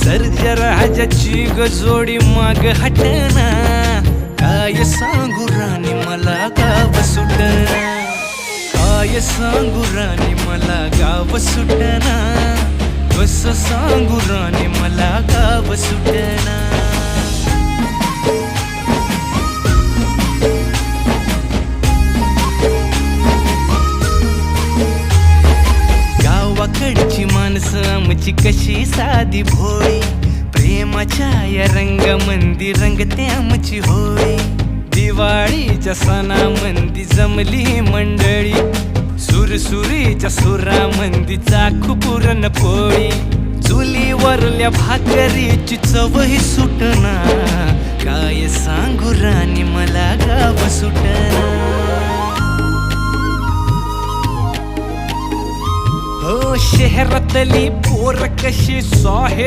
सर्जराजाची गजोडी माग हटना. काय सांगू राणी मला गाव सुटना. काय सांगू राणी मला गाव सुटना. कस सांगू राणी मला गाव सुटना. माणसं कशी साधी भोळी? प्रेमाच्या या रंगामंदी रंगते आमची होळी. दिवाळीच्या सणामंदी जमली मंडळी. सुरसुरीच्या सुरामंदी चाखू पुरण पोळी. चुलीवरल्या भाकरीची चवही सुटना काय हो शहरातली पोर कशी साहे